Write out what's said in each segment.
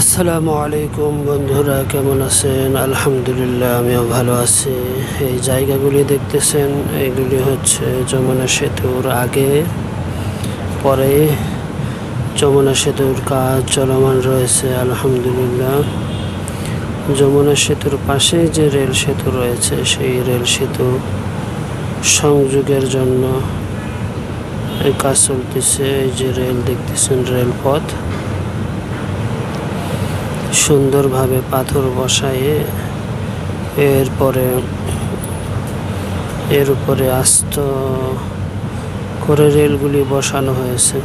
আসসালামু আলাইকুম বন্ধুরা, কেমন আছেন? আলহামদুলিল্লাহ, আমিও ভালো আছি। এই জায়গাগুলি দেখতেছেন, এগুলি হচ্ছে যমুনা সেতুর আগে। পরে যমুনা সেতুর কাজ চলমান রয়েছে, আলহামদুলিল্লাহ। যমুনা সেতুর পাশে যে রেল সেতু রয়েছে, সেই রেল সেতু সংযোগের জন্য কাজ চলতেছে। এই যে রেল দেখতেছেন, রেলপথ। সুন্দরভাবে পাথর বসায়ে এরপরে এর উপরে আস্ত করে রেলগুলি বসানো হয়েছে।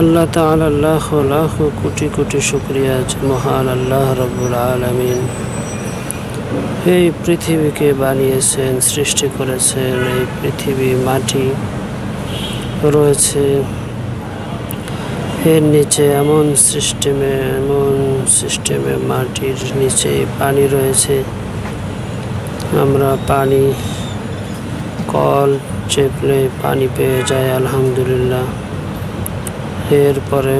আল্লাহ তাআলা লাখ লাখ কোটি কোটি শুক্রিয়া মহান আল্লাহ রব্বুল আলমিন। এই পৃথিবীকে বানিয়েছেন, সৃষ্টি করেছেন, এই পৃথিবী মাটি রয়েছে। এর নিচে এমন সিস্টেমে, এমন সিস্টেমে মাটির নিচে পানি রয়েছে। আমরা পানি, কল চেপলে পানি পেয়ে যাই, আলহামদুলিল্লাহ। এরপরে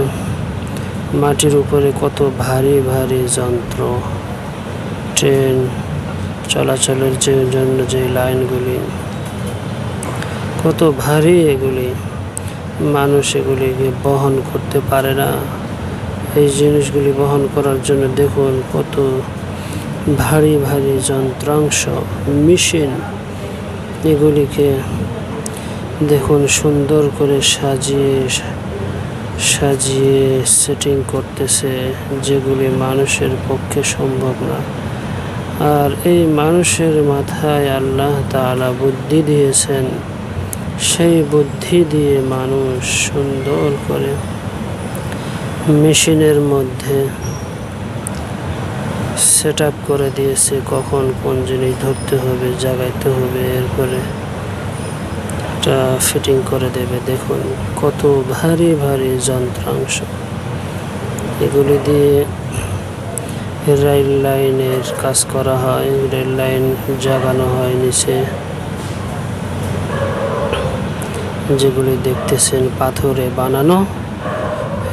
মাটির উপরে কত ভারী ভারী যন্ত্র, ট্রেন, চলাচলের যে জন্য যে লাইনগুলি, কত ভারী এগুলি। মানুষ এগুলিকে বহন করতে পারে না। এই জিনিসগুলি বহন করার জন্য দেখুন কত ভারী ভারী যন্ত্রাংশ, মেশিন। এগুলিকে দেখুন সুন্দর করে সাজিয়ে সাজিয়ে সেটিং করতেছে, যেগুলি মানুষের পক্ষে সম্ভব না। আর এই মানুষের মাথায় আল্লাহ তাআলা বুদ্ধি দিয়েছেন। সেই বুদ্ধি দিয়ে মানুষ সুন্দর করে মেশিনের মধ্যে সেট করে দিয়েছে কখন কোন জিনিস ধরতে হবে, জাগাইতে হবে, এরপরে এটা ফিটিং করে দেবে। দেখুন কত ভারী ভারী যন্ত্রাংশ। এগুলি দিয়ে রেল লাইনের কাজ করা হয়, রেল লাইন জাগানো হয় নিচে। যেগুলি দেখতেছেন পাথরে বানানো।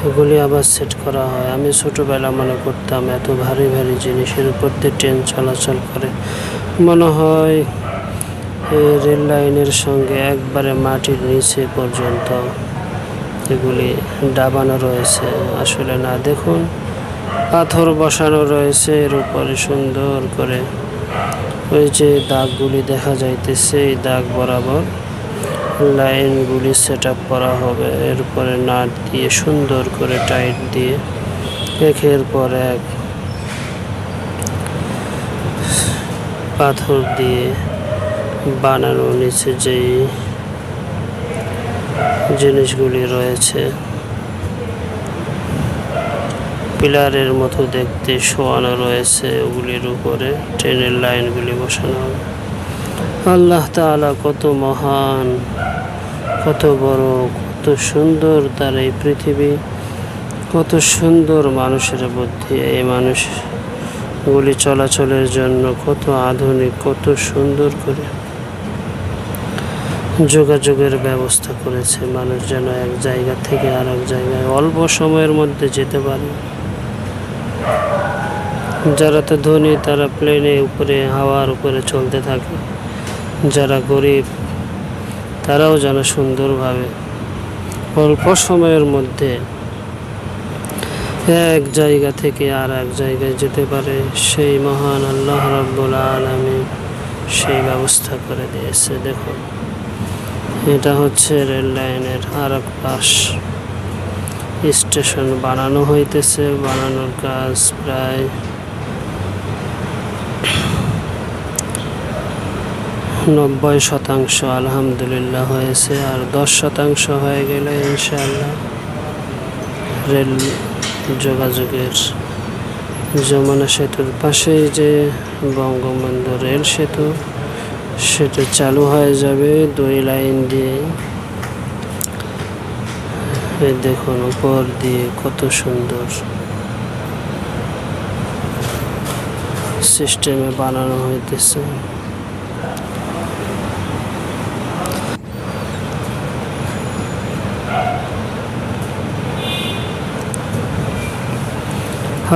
এগুলি আবার সেট করা হয়। আমি ছোটোবেলা মনে করতাম এত ভারী ভারী জিনিসের উপর দিয়ে ট্রেন চলাচল করে। মনে হয় রেল লাইনের সঙ্গে একবারে মাটির নিচে পর্যন্ত এগুলি ডাবানো রয়েছে। আসলে না, দেখুন, পাথর বসানো রয়েছে এর উপরে সুন্দর করে। ওই যে দাগগুলি দেখা যাইতেছে, এই দাগ বরাবর লাইনগুলি সেট করা হবে। এরপরে নাট দিয়ে সুন্দর করে টাইট দিয়ে একের পর এক পাথর দিয়ে বানানো নিচে যেই জিনিসগুলি রয়েছে। পিলারের মতো দেখতে শোয়ানো রয়েছে। ওগুলির উপরে ট্রেনের লাইনগুলি বসানো হবে। আল্লাহ তাআলা কত মহান, কত বড়, কত সুন্দর তার এই পৃথিবী, কত সুন্দর মানুষের বুদ্ধি এই মানুষগুলি চলাচলের জন্য কত আধুনিক, কত সুন্দর করে যোগাযোগের ব্যবস্থা করেছে মানুষ যেন এক জায়গা থেকে আর এক জায়গায় অল্প সময়ের মধ্যে যেতে পারে। যারা তো ধনী তারা প্লেনে উপরে, হাওয়ার উপরে চলতে থাকে। যারা গরিব, তারাও যেন সুন্দরভাবে অল্প সময়ের মধ্যে এক জায়গা থেকে আর এক জায়গায় যেতে পারে, সেই মহান আল্লাহ রব্বুল আলমী সেই ব্যবস্থা করে দিয়েছে। দেখুন, এটা হচ্ছে রেল লাইনের আর এক পাশ। স্টেশন বানানো হইতেছে, বানানোর কাজ প্রায় নব্বই শতাংশ আলহামদুলিল্লাহ হয়েছে, আর দশ শতাংশ হয়ে গেলে ইনশাআল্লাহ রেল যোগাযোগের যমুনা সেতুর পাশেই যে বঙ্গবন্ধু রেল সেতু, সেটা চালু হয়ে যাবে দুই লাইন দিয়ে। দেখুন, উপর দিয়ে কত সুন্দর সিস্টেমে বানানো হইতেছে।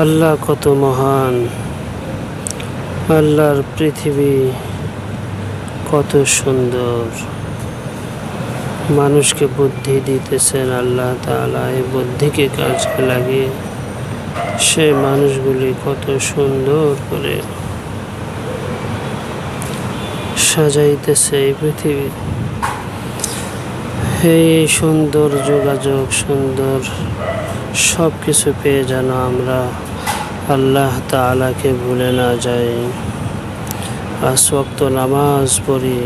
আল্লাহ কত মহান। আল্লাহর পৃথিবী কত সুন্দর। মানুষকে বুদ্ধি দিতেছেন আল্লাহ তাআলা, এই বুদ্ধিকে কাজে লাগিয়ে সে মানুষগুলি কত সুন্দর করে সাজাইতেছে এই পৃথিবী। এই সুন্দর যোগাযোগ, সুন্দর সব কিছু পেয়ে যেন আমরা আল্লাহ তাআলাকে ভুলে না যাই। ওয়াক্ত নামাজ পড়ি,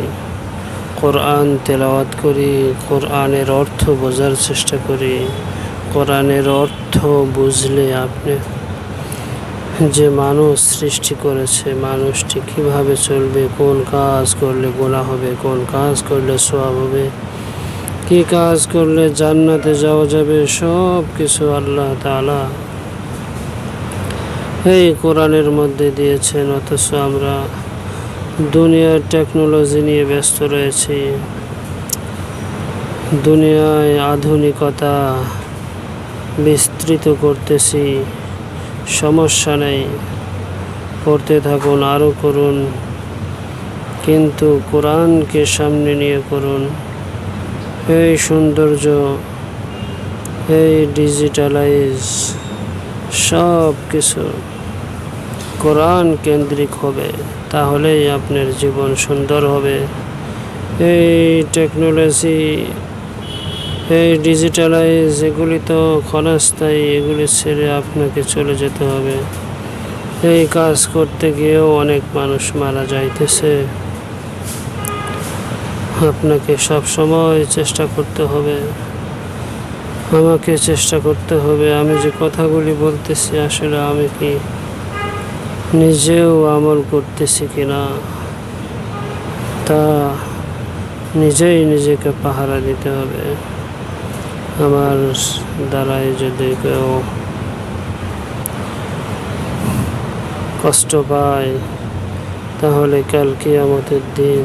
কোরআন তেলাওয়াত করি, কোরআনের অর্থ বোঝার চেষ্টা করি। কোরআনের অর্থ বুঝলে আপনি যে মানুষ সৃষ্টি করেছে, মানুষটি কীভাবে চলবে, কোন কাজ করলে গোনা হবে, কোন কাজ করলে সোয়াব হবে, কি কাজ করলে জান্নাতে যাওয়া যাবে সব কিছু আল্লাহ তাআলা এই কোরআনের মধ্যে দিয়েছেন, অথচ আমরা দুনিয়ার টেকনোলজি নিয়ে ব্যস্ত রয়েছি। দুনিয়ায় আধুনিকতা বিস্তৃত করতেছি, সমস্যা নেই। করতে থাকুন, আরও করুন, কিন্তু কোরআনকে সামনে নিয়ে করুন। এই সৌন্দর্য, এই ডিজিটালাইজ সব কিছু কোরআন কেন্দ্রিক হবে, তাহলেই আপনার জীবন সুন্দর হবে। এই টেকনোলজি এই ডিজিটালাইজ এগুলি তো ক্ষণস্থায়ী এগুলি ছেড়ে আপনাকে চলে যেতে হবে। এই কাজ করতে গিয়েও অনেক মানুষ মারা যাইতেছে। আপনাকে সব সময় চেষ্টা করতে হবে। আমাকে চেষ্টা করতে হবে, আমি যে কথাগুলি বলতেছি আসলে আমি কি নিজেও আমল করতেছি কিনা? তা নিজেই নিজেকে পাহারা দিতে হবে। আমার দ্বারাই যদি কেউ কষ্ট পায়, তাহলে কাল কিয়ামতের দিন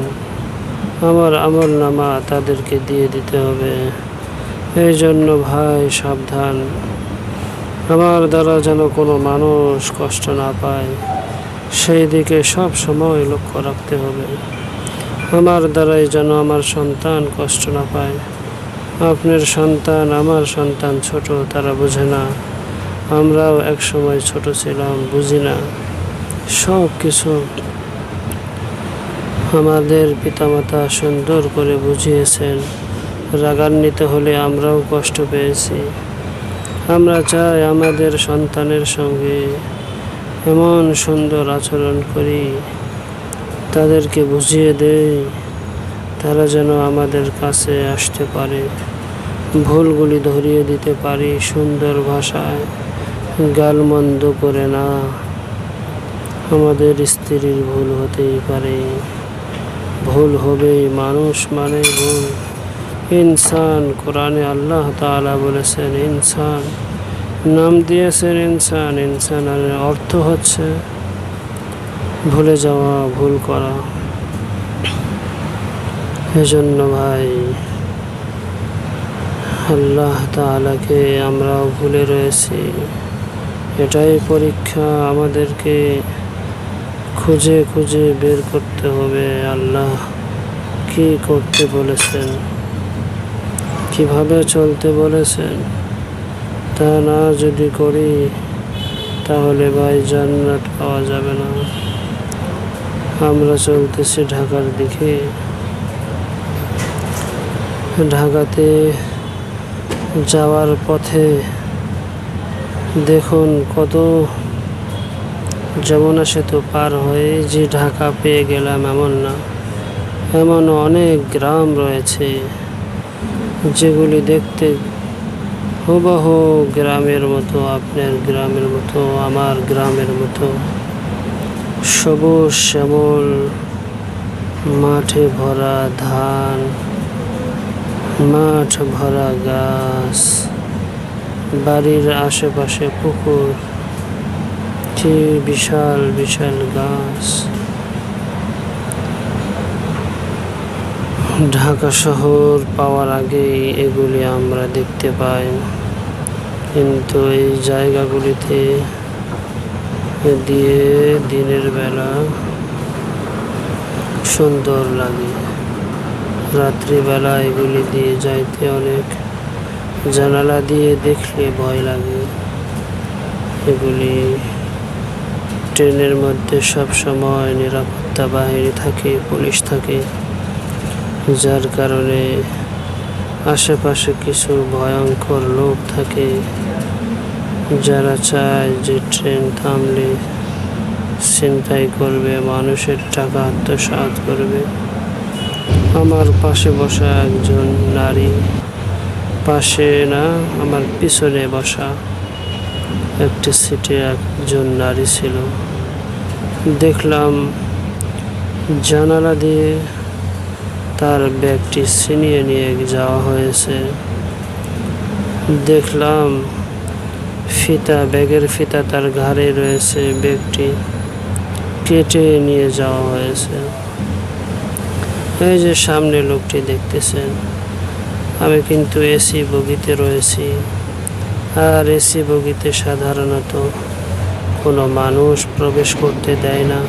আমার আমল নামা তাদেরকে দিয়ে দিতে হবে। এই জন্য ভাই, সাবধান। আমার দ্বারা যেন কোনো মানুষ কষ্ট না পায়, সেই দিকে সব সময় লক্ষ্য রাখতে হবে। আমার দ্বারাই যেন আমার সন্তান কষ্ট না পায়। আপনার সন্তান, আমার সন্তান ছোট, তারা বোঝে না। আমরাও এক সময় ছোট ছিলাম, বুঝি না। সব কিছু আমাদের পিতামাতা সুন্দর করে বুঝিয়েছেন। রাগান্বিত হলে আমরাও কষ্ট পেয়েছি। আমরা চাই আমাদের সন্তানের সঙ্গে এমন সুন্দর আচরণ করি, তাদেরকে বুঝিয়ে দেই তারা যেন আমাদের কাছে আসতে পারে। ভুলগুলি ধরিয়ে দিতে পারি সুন্দর ভাষায়, গালমন্দ করে না। আমাদের স্ত্রীর ভুল হতেই পারে। ভুল হবেই, মানুষ মানে ভুল। ইনসান, কোরআনে আল্লাহ তাআলা বলেছেন, ইনসান। নাম দিয়েছেন ইনসান, ইনসানের অর্থ হচ্ছে ভুলে যাওয়া, ভুল করা। এজন্য ভাই, আল্লাহ তাআলাকে আমরাও ভুলে রয়েছি। এটাই পরীক্ষা আমাদেরকে খুঁজে খুঁজে বের করতে হবে। আল্লাহ কি করতে বলেছেন? কীভাবে চলতে বলেছেন? তা না যদি করি, তাহলে ভাই জান্নাত পাওয়া যাবে না। আমরা চলতেছি ঢাকার দিকে। ঢাকাতে যাওয়ার পথে দেখুন কত যমুনা সেতু পার হয়ে যে ঢাকা পেয়ে গেলাম এমন না, এমন অনেক গ্রাম রয়েছে। যেগুলি দেখতে হুবহু গ্রামের মতো, আপনার গ্রামের মতো, আমার গ্রামের মতো। সবুজ শ্যামল, মাঠে ভরা ধান, মাঠ ভরা গাছ, বাড়ির আশেপাশে পুকুর বিশাল বিশাল গাছ। ঢাকা শহর পাওয়ার আগেই এগুলি আমরা দেখতে পাই। কিন্তু এই জায়গাগুলিতে দিয়ে দিনের বেলা সুন্দর লাগে। রাত্রিবেলা এগুলি দিয়ে যাইতে অনেক জানালা দিয়ে দেখলে ভয় লাগে। এগুলি ট্রেনের মধ্যে সব সময় নিরাপত্তা বাহিনী থাকে, পুলিশ থাকে। যার কারণে আশেপাশে কিছু ভয়ঙ্কর লোক থাকে যারা চায় যে ট্রেন থামলে ছিনতাই করবে, মানুষের টাকা আত্মসাৎ করবে। আমার পাশে বসা একজন নারী, পাশে না আমার পিছনে বসা একটি সিটে একজন নারী ছিল। দেখলাম জানালা দিয়ে তার ব্যাগটি ছিনিয়ে নিয়ে যাওয়া হয়েছে। দেখলাম ফিতা, ব্যাগের ফিতা তার ঘাড়ে রয়েছে ব্যাগটি কেটে নিয়ে যাওয়া হয়েছে। এই যে সামনে লোকটি দেখতেছেন, আমি কিন্তু এসি বগিতে রয়েছি। আর এসি বগিতে সাধারণত কোনো মানুষ প্রবেশ করতে দেয় না।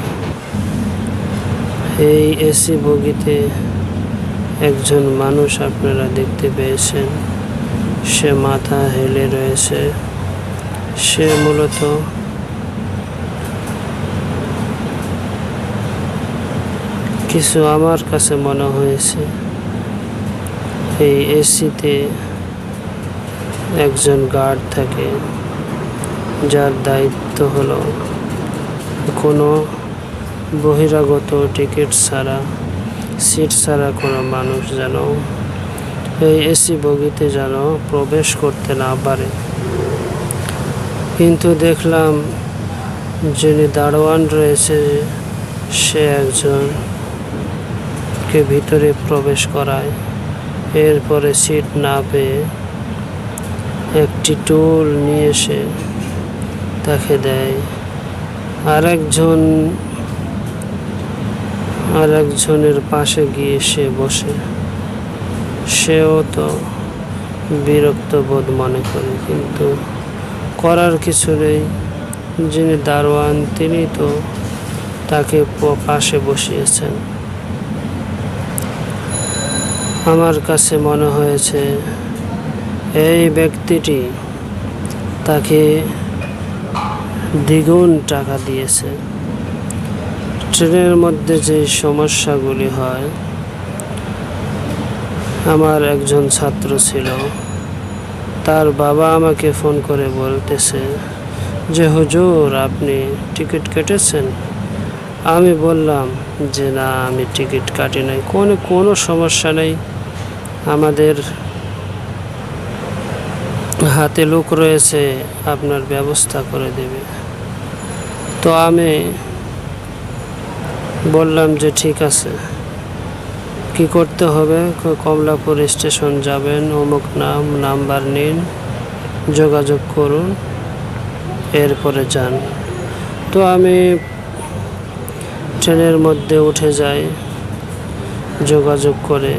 এই এসি বগিতে একজন মানুষ আপনারা দেখতে পেয়েছেন। সে মাথা হেলে রয়েছে। সে মূলত কিছু আমার কাছে মনে হয়েছে। এই এসিতে একজন গার্ড থাকে, যার দায়িত্ব হলো কোনো বহিরাগত টিকিট ছাড়া সিট ছাড়া কোনো মানুষ যেন এই এসি বগিতে যেন প্রবেশ করতে না পারে। কিন্তু দেখলাম যিনি দারোয়ান রয়েছে, সে একজনকে ভিতরে প্রবেশ করায়। এরপরে সিট না পেয়ে একটি টুল নিয়ে এসে তাকে দেয়। আরেকজন আরেকজনের পাশে গিয়ে সে বসে। সেও তো বিরক্ত বোধ মনে করে, কিন্তু করার কিছু নেই। যিনি দারোয়ান, তিনি তো তাকে পাশে বসিয়েছেন। আমার কাছে মনে হয়েছে, এই ব্যক্তিটি তাকে দ্বিগুণ টাকা দিয়েছে। ট্রেনের মধ্যে যে সমস্যাগুলি হয়, আমার একজন ছাত্র ছিল। তার বাবা আমাকে ফোন করে বলতেছে যে, হুজুর, আপনি টিকিট কেটেছেন? আমি বললাম যে, না, আমি টিকিট কাটি নাই। কোনো কোনো সমস্যা নেই। আমাদের হাতে লোক রয়েছে, আপনার ব্যবস্থা করে দেবে। তো আমি বললাম যে ঠিক আছে। কি করতে হবে? কমলাপুর স্টেশন যাবেন, অমুক নাম, নাম্বার নিন, যোগাযোগ করুন, এরপরে যান। তো আমি ট্রেনের মধ্যে উঠে যাই, যোগাযোগ করে।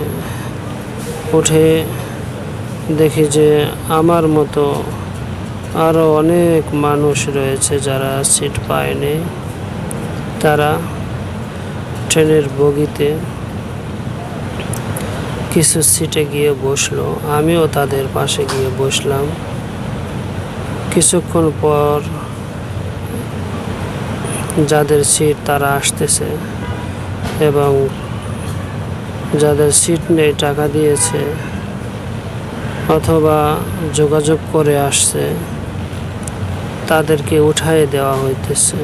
উঠে দেখি যে আমার মতো আরও অনেক মানুষ রয়েছে যারা সিট পায়নি। তারা ট্রেনের বগিতে কিছু সিটে গিয়ে বসল। আমিও তাদের পাশে গিয়ে বসলাম। কিছুক্ষণ পর যাদের সিট তারা আসতেছে এবং যাদের সিট নেই, টাকা দিয়েছে অথবা যোগাযোগ করে আসছে, তাদেরকে উঠায় দেওয়া হইতেছে।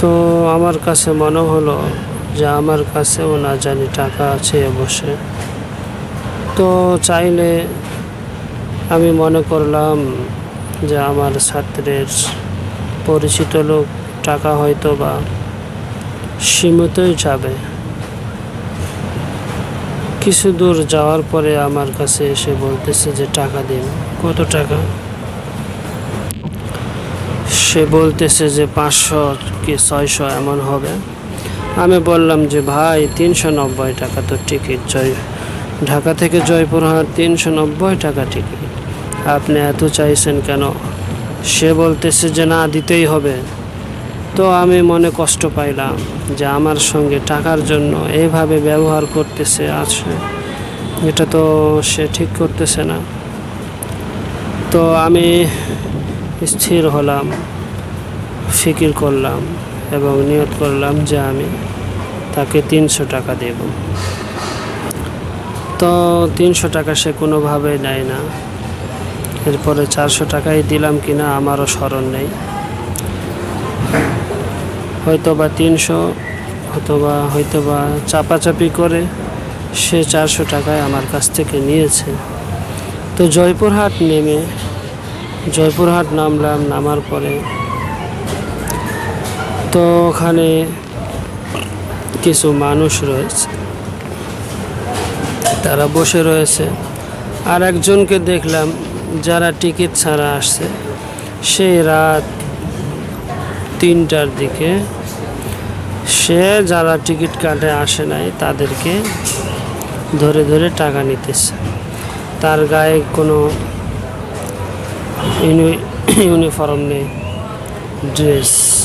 তো আমার কাছে মনে হলো যে আমার কাছেও না জানি টাকা আছে বসে। তো চাইলে আমি মনে করলাম যে আমার ছাত্রের পরিচিত লোক টাকা হয়তো বা সীমিতই যাবে। কিছু দূর যাওয়ার পরে আমার কাছে এসে বলতেছে যে টাকা দিন। কত টাকা? সে বলতেছে যে পাঁচশো কি ছয়শো এমন হবে। আমি বললাম যে, ভাই, তিনশো নব্বই টাকা তো টিকিট জয়। ঢাকা থেকে জয়পুর জয়পুরহাট তিনশো নব্বই টাকা টিকিট আপনি এত চাইছেন কেন? সে বলতেছে যে, না, দিতেই হবে। তো আমি মনে কষ্ট পাইলাম যে, আমার সঙ্গে টাকার জন্য এইভাবে ব্যবহার করতেছে আছে এটা তো সে ঠিক করতেছে না। তো আমি স্থির হলাম। ফিকির করলাম এবং নিয়ত করলাম যে আমি তাকে তিনশো টাকা দেব। তো তিনশো টাকা সে কোনোভাবে নেয় না। এরপরে চারশো টাকাই দিলাম কিনা আমারও স্মরণ নেই। হয়তো বা তিনশো অথবা হয়তো বা চাপাচাপি করে সে চারশো টাকায় আমার কাছ থেকে নিয়েছে। তো জয়পুরহাট নেমে, জয়পুরহাট নামলাম, নামার পরে তো ওখানে কিছু মানুষ রয়েছে। তারা বসে রয়েছে। আর একজনকে দেখলাম যারা টিকিট ছাড়া আসছে। সেই রাত তিনটার দিকে সে যারা টিকিট কাটে আসে নাই তাদেরকে ধরে ধরে টাকা নিতেছে। তার গায়ে কোনো ইউনি- ইউনিফর্ম নেই, ড্রেস।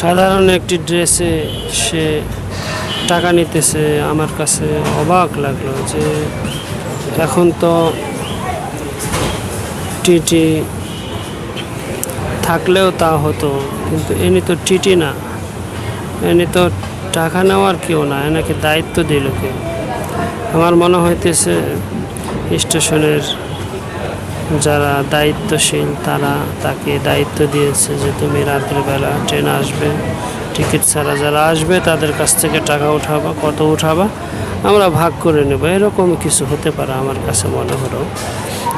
সাধারণ একটি ড্রেসে সে টাকা নিতেছে, আমার কাছে অবাক লাগল যে এখন তো টিটি থাকলেও তা হতো, কিন্তু এনি তো টিটি না। এনি তো টাকা নেওয়ার কেউ না, এনাকে দায়িত্ব দিল কেউ আমার মনে হইতেছে স্টেশনের যারা দায়িত্বশীল, তারা তাকে দায়িত্ব দিয়েছে যে তুমি রাতের বেলা ট্রেন আসবে, টিকিট ছাড়া যারা আসবে তাদের কাছ থেকে টাকা উঠাবা, কত উঠাবা, আমরা ভাগ করে নেব। এরকম কিছু হতে পারে আমার কাছে মনে হলো।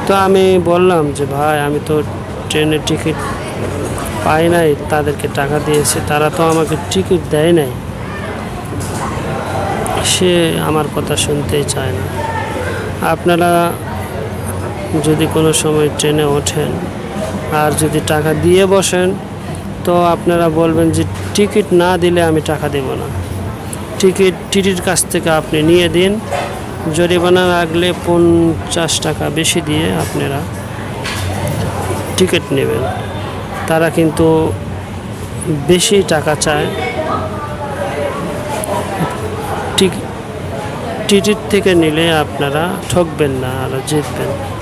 তো আমি বললাম যে, ভাই, আমি তো ট্রেনের টিকিট পাই নাই, তাদেরকে টাকা দিয়েছে, তারা তো আমাকে টিকিট দেয় নাই। সে আমার কথা শুনতেই চায় না। আপনারা যদি কোনো সময় ট্রেনে ওঠেন আর যদি টাকা দিয়ে বসেন, তো আপনারা বলবেন যে টিকিট না দিলে আমি টাকা দেব না। টিকিট, টিটির কাছ থেকে আপনি নিয়ে দিন। জরিমানা লাগলে পঞ্চাশ টাকা বেশি দিয়ে আপনারা টিকিট নেবেন। তারা কিন্তু বেশি টাকা চায়। টিকিট টিটির থেকে নিলে আপনারা ঠকবেন না আর জিতবেন।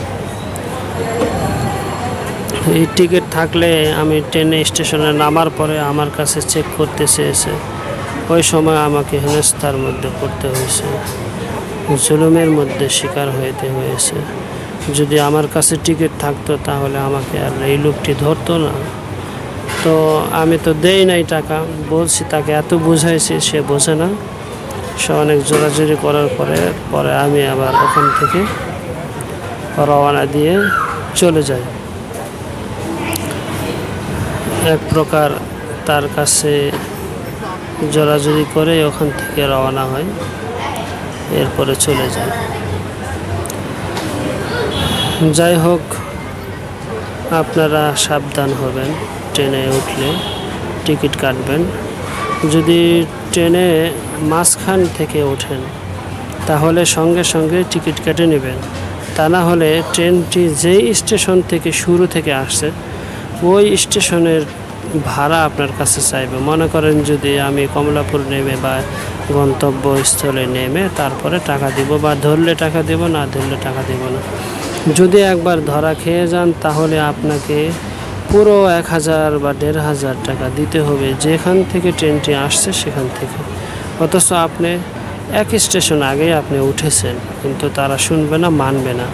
এই টিকিট থাকলে আমি ট্রেনে স্টেশনে নামার পরে আমার কাছে চেক করতে চেয়েছে। ওই সময় আমাকে হেনস্থার মধ্যে পড়তে হয়েছে। জুলুমের মধ্যে শিকার হইতে হয়েছে। যদি আমার কাছে টিকিট থাকতো তাহলে আমাকে আর এই লোকটি ধরতো না। তো আমি তো দেই নাই টাকা। বলছি, তাকে এত বুঝাইছি, সে বোঝে না। সে অনেক জোরাজুরি করার পরে পরে আমি আবার ওখান থেকে রওনা দিয়ে চলে যাই। এক প্রকার তার কাছে জোরাজুরি করে ওখান থেকে রওনা হয়, এরপরে চলে যায়। যাই হোক, আপনারা সাবধান হবেন, ট্রেনে উঠলে টিকিট কাটবেন। যদি ট্রেনে মাঝখান থেকে ওঠেন, তাহলে সঙ্গে সঙ্গে টিকিট কেটে নেবেন। তা না হলে ট্রেনটি যেই স্টেশন থেকে শুরু থেকে আসছে ওই স্টেশনের ভাড়া আপনার কাছে চাইবে। মনে করেন যদি আমি কমলাপুর নেমে বা গন্তব্যস্থলে নেমে তারপরে টাকা দিব বা ধরলে টাকা দেব, না ধরলে টাকা দেব না। যদি একবার ধরা খেয়ে যান তাহলে আপনাকে পুরো এক হাজার বা দেড় হাজার টাকা দিতে হবে। যেখান থেকে ট্রেনটি আসছে সেখান থেকে। অথচ আপনি এক স্টেশন আগেই আপনি উঠেছেন, কিন্তু তারা শুনবে না, মানবে না।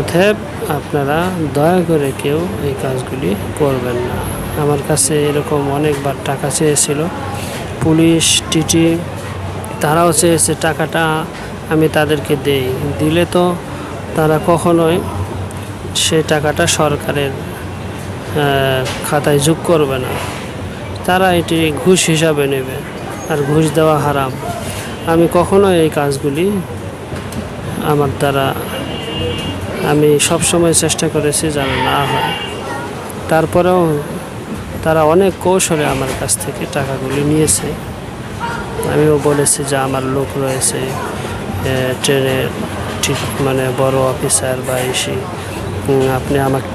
অতএব আপনারা দয়া করে কেউ এই কাজগুলি করবেন না। আমার কাছে এরকম অনেকবার টাকা চেয়েছিল। পুলিশ, টিটি, তারাও চেয়েছে টাকাটা আমি তাদেরকে দেই। দিলে তো তারা কখনোই সে টাকাটা সরকারের খাতায় যোগ করবে না। তারা এটি ঘুষ হিসাবে নেবে আর ঘুষ দেওয়া হারাম। আমি কখনো এই কাজগুলি আমার দ্বারা আমি সব সময় চেষ্টা করেছি যেন না হয়। তারপরেও তারা অনেক কৌশলে আমার কাছ থেকে টাকাগুলি নিয়েছে। আমিও বলেছি যে আমার লোক রয়েছে ট্রেনের ঠিক মানে বড় অফিসার বা এসে আপনি আমাকে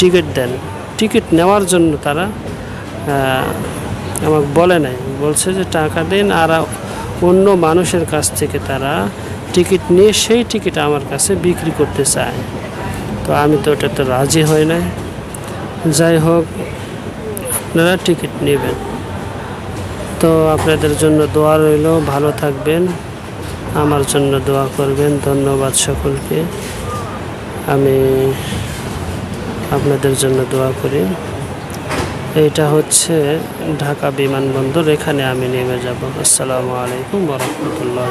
টিকিট দেন। টিকিট নেওয়ার জন্য তারা আমাকে বলে নাই। বলছে যে টাকা দিন আর অন্য মানুষের কাছ থেকে তারা টিকিট নিয়ে সেই টিকিট আমার কাছে বিক্রি করতে চায়। তো আমি তো ওটাতে রাজি হই নাই। যাই হোক, আপনারা টিকিট নেবেন। তো আপনাদের জন্য দোয়া রইল, ভালো থাকবেন, আমার জন্য দোয়া করবেন, ধন্যবাদ সকলকে। আমি আপনাদের জন্য দোয়া করি। এইটা হচ্ছে ঢাকা বিমানবন্দর, এখানে আমি নেমে যাব। আসসালামু আলাইকুম রহমতুল্লাহ